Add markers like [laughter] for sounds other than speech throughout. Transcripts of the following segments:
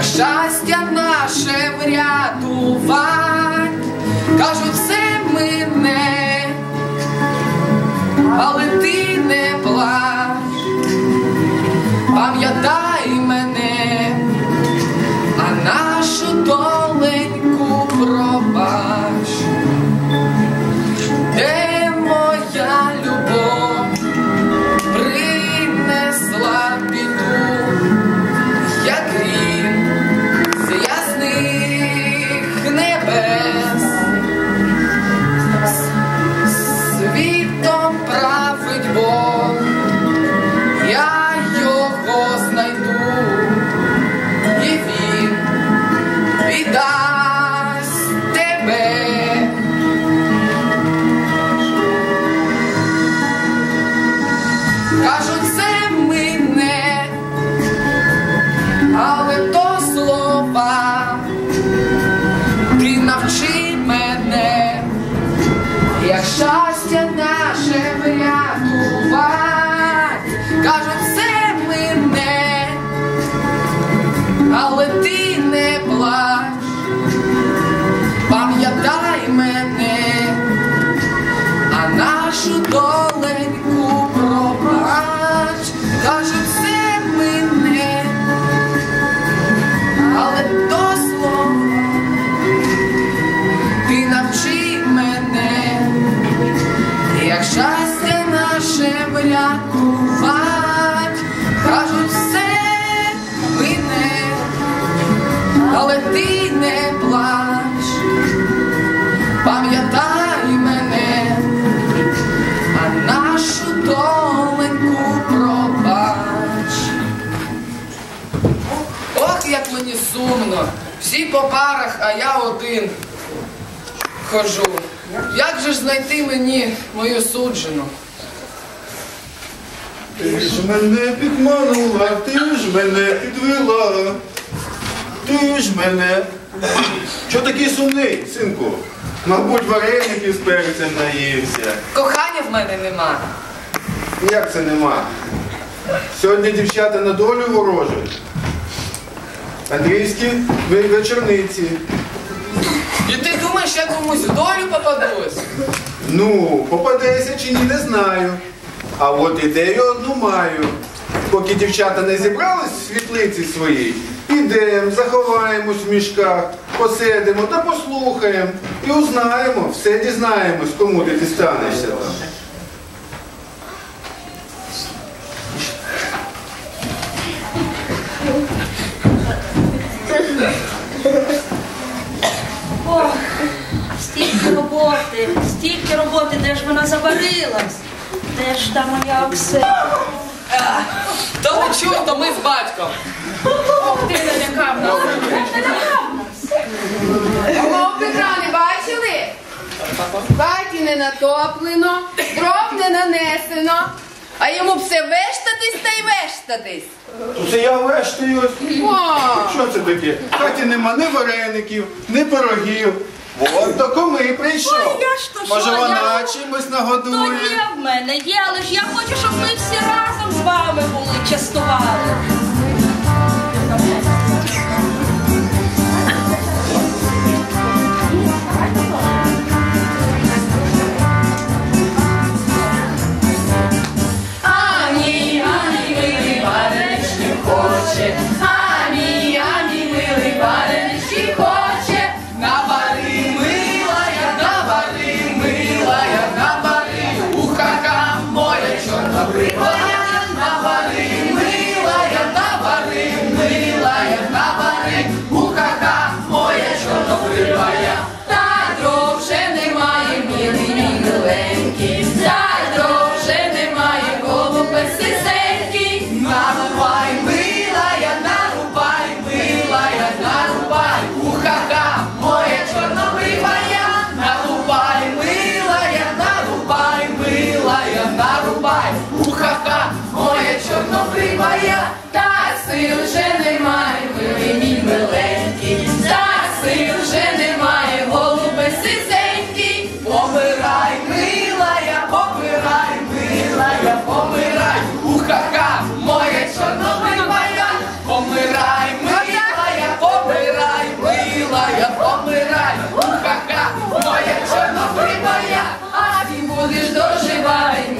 як щастя наше врятувать, кажуть, все мине, але ти не плач, пам'ятай should go. Сумно. Всі по парах, а я один хожу. Як же ж знайти мені мою суджену? Ти ж мене підманула, ти ж мене підвела. Ти ж мене. Що такий сумний, синку? Мабуть, вареників з перцем наївся. Кохання в мене нема. Як це нема? Сьогодні дівчата на долю ворожать. Андрійські вечорниці. І ти думаєш, я комусь в долю попадусь? Ну, попадеться чи ні, не знаю. А от ідею одну маю. Поки дівчата не зібрались в світлиці своїй, підемо, заховаємось в мішках, посидимо та послухаємо. І узнаємо, все дізнаємось, кому ти дістанешся Ох, стільки роботи, стільки роботи, де ж вона заварилась? Де ж та моя Оксана? То не чув, то ми з батьком. Ох, Ти налякав нас. Мого Петра не бачили? В хаті не натоплено, дров не нанесено, а йому все вештатись та й вештатись. Це я вештаюсь. Що це таке? В хаті нема ні вареників, ні пирогів. От до коми прийшов. Ой, я ж то Може що, вона я- чимось То нагодує? є в мене, є, але ж я хочу, щоб ми всі разом з вами були, частували.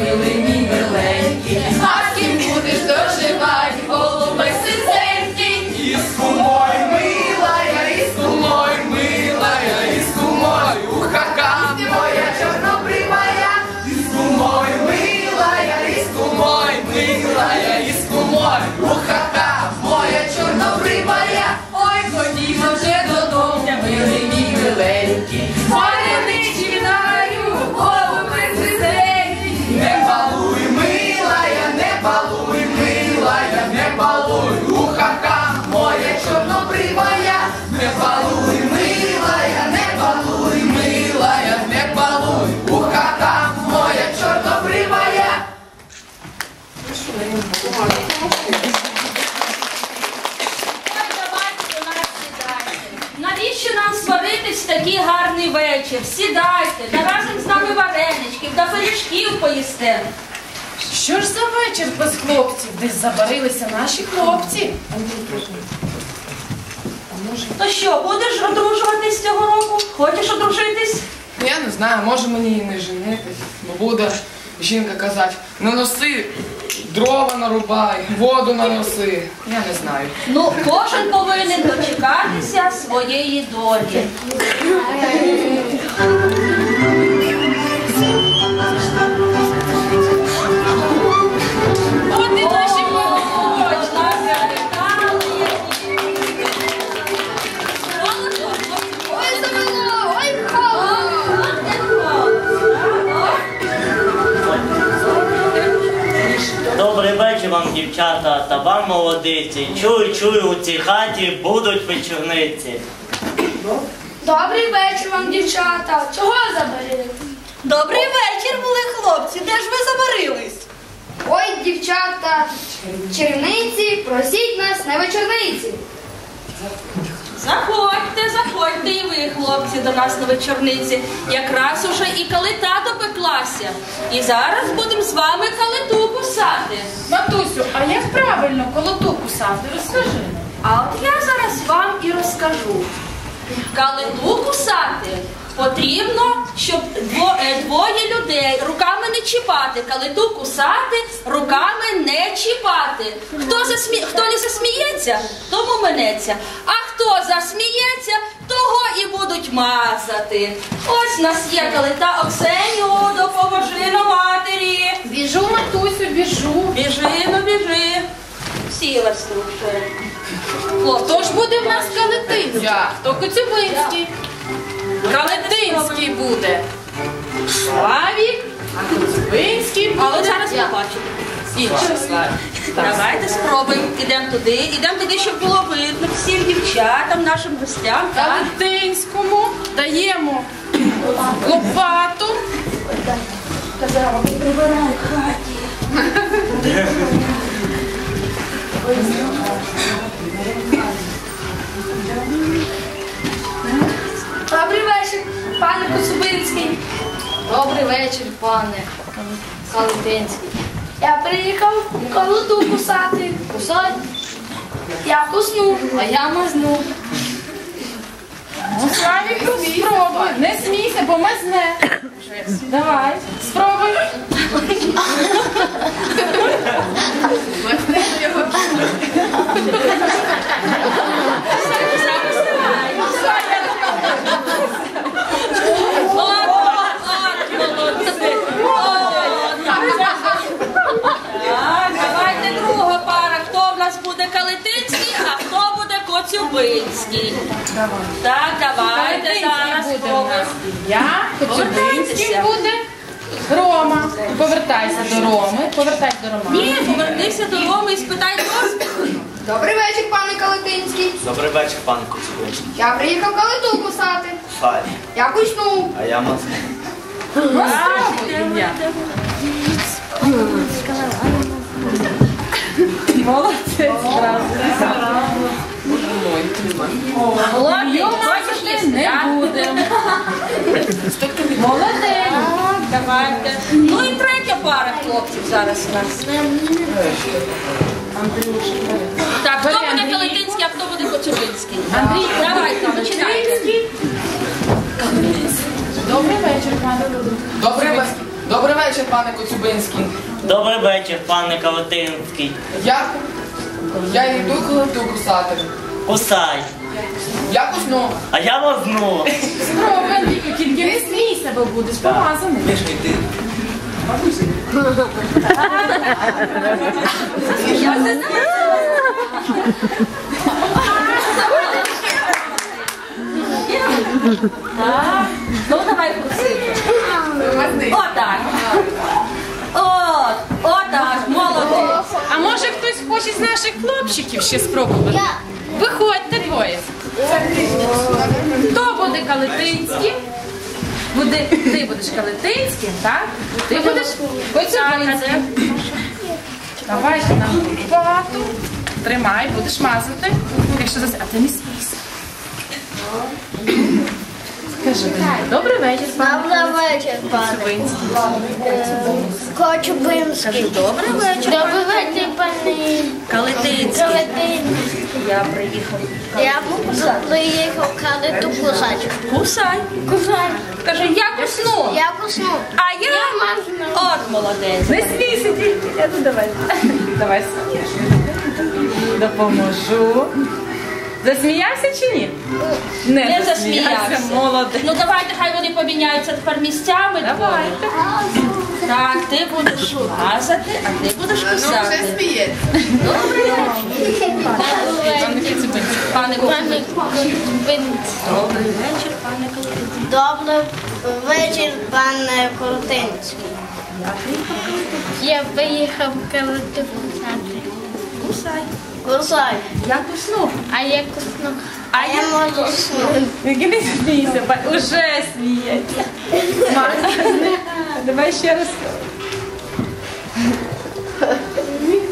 eu will балуй, ухака, моя чорнобривая, не балуй, милая, не балуй, милая, не балуй, ухака, моя чорнобривая. Ой. Навіщо нам сваритись в такий гарний вечір? Сідайте, наразі з нами вареничків та пиріжків поїсте. Що ж за вечір без хлопців? Десь забарилися наші хлопці. То що, будеш одружуватись цього року? Хочеш одружитись? Я не знаю, може мені і не женитись, бо буде жінка казати, не носи, дрова нарубай, воду наноси. Я не знаю. Ну, кожен повинен дочекатися своєї долі. Молодиці. Чую, чую, у цій хаті будуть вечорниці. Добрий вечір вам, дівчата. Чого забарили? Добрий вечір, були хлопці. Де ж ви забарились? Ой, дівчата, черниці, просіть нас на вечорниці. Заходьте, заходьте і ви, хлопці, до нас на вечорниці. Якраз уже і калита допеклася. І зараз будемо з вами калиту кусати. Матусю, а як правильно колоту кусати? Розкажи. А от я зараз вам і розкажу. Калиту кусати потрібно, щоб е, двоє людей руками не чіпати. Калиту кусати, руками не чіпати. Хто, засмі... хто не засміється, тому минеться. А хто засміється, того і будуть мазати. Ось у нас є калита Оксеню, допоможи на матері. Біжу, матусю, біжу. Біжи, ну біжи. Сіла. Хлопці, Хто ж буде в нас калитинський? Я. Хто Коцюбинський? Калитинський буде. Славік, а Коцюбинський буде. А зараз побачите. Інший Славік. Давайте спробуємо. Ідемо туди, ідемо туди, щоб було видно всім дівчатам, нашим гостям. Так? Калитинському даємо лопату. Добрий Коцюбинський. Добрий вечір, пане Калитинський. Я приїхав колоту кусати. Кусать. Я кусну, а я мазну. Ну, Славік, спробуй. Не смійся, бо мазне. Давай, спробуй. От, от, молодці. От, Так, давайте друга пара. Хто в нас буде Калитинський, а хто буде Коцюбинський. Так, давайте зараз нас. Я, Коцюбинський Повертайтеся. буде. Рома, повертайся до Роми, повертайся до Рома. Ні, повернися до Роми і спитай дозвіл. Добрий вечір, пане Калитинський. Добрий вечір, пане Коцюбинський. Я приїхав калиту кусати. Фай. Я кусну. А я мазну. Молодець, Молодець, Бачите, не будемо. [laughs] Молодець. Давайте. Ну і третя пара хлопців зараз у нас. Так, хто буде Калитинський, а хто буде Коцюбинський? Андрій, Давайте, починайте. Добрий вечір, пане. Добрий, ве- Добрий вечір, пане Коцюбинський. Добрий вечір, пане Калатинський. Я, я йду калиту кусати. Кусай. Я кусну. А я мазну. Спробуй, Андрійко, тільки не смійся, бо будеш помазаний. Так. Ну давай просити. Отак. От, отак, молодець. А може хтось хоче з наших хлопчиків ще спробувати? Виходьте двоє. Хто буде калитинським? Буде, ти будеш калитинським, так? Ти будеш коцюбинським. Давайте нам вату. Тримай, будеш мазати. Якщо зас... А ти не смійся. Скажи, Данило, добрий вечір, пане. Добрий вечір, пане. Коцюбинський. Кажу, добрий вечір. Добрий вечір, пане Калитинський. Калетинський. Я приїхав. Я приїхав калиту кусати. Кусай. Кусай. Каже, я кусну. Я кусну. А я. От молодець. Не смійся тільки. Я тут давай. Давай. Допоможу. Засміявся чи ні? Не засміявся. Молодець. Ну давайте, хай вони поміняються тепер місцями. Давайте. Так, ти будеш лазати, а ти будеш Ну, вже сміється. Вечір. Пане. Калетинський. Добрий вечір, пане Калитинський. Добрий вечір, пане Крутинський. Я приїхав калиту кусати. Кусай. Кусай. Я кусну. А я кусну. А А я можу снути. Тільки не смійся, уже сміється. Давай ще раз.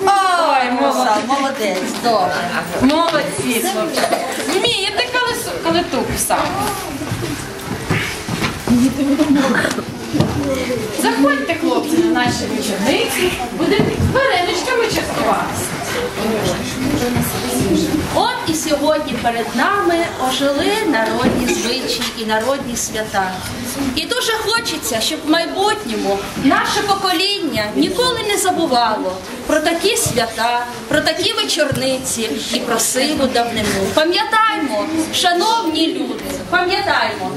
Ой, молодець. Молодець, добре. Молодці, хлопці. Вмієте колесо, калиту кусати. Заходьте, хлопці, на наші вечорниці. Будемо вареничками частуватися. От і сьогодні перед нами ожили народні звичаї і народні свята. І дуже хочеться, щоб в майбутньому наше покоління ніколи не забувало про такі свята, про такі вечорниці і про сиву давнину. Пам'ятаймо, шановні люди, пам'ятаймо.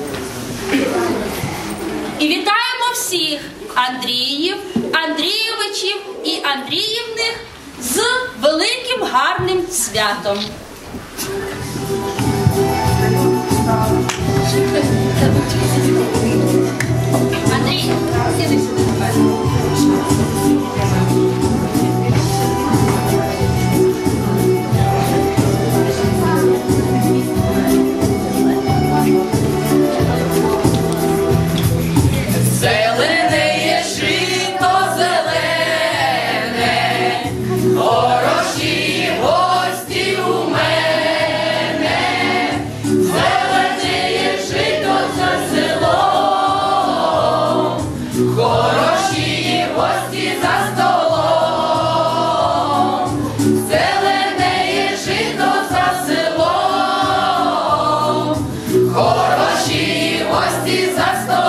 І вітаємо всіх Андріїв, Андрійовичів і Андріївних з великим гарним святом. Андрій, сюди. Гості за столом.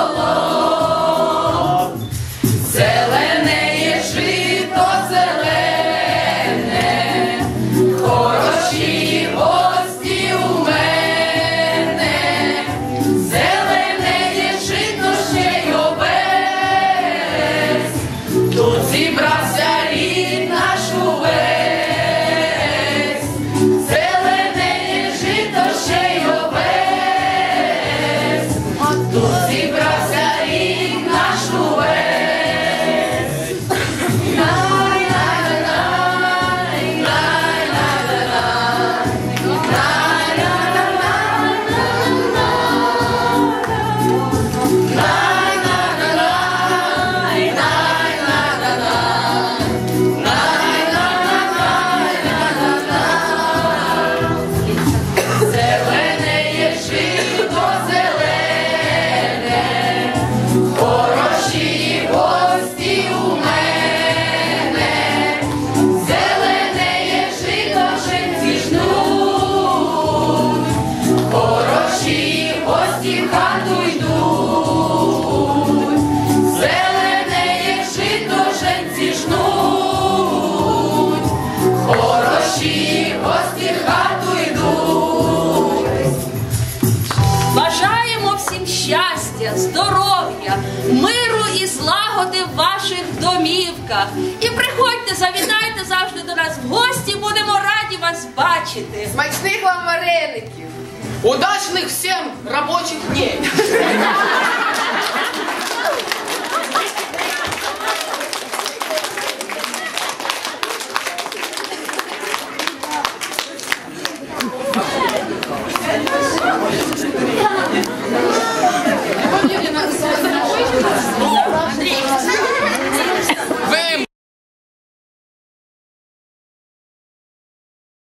Домівках. І приходьте, завітайте завжди до нас в гості, будемо раді вас бачити. Смачних вам вареників. Удачних всім робочих дней!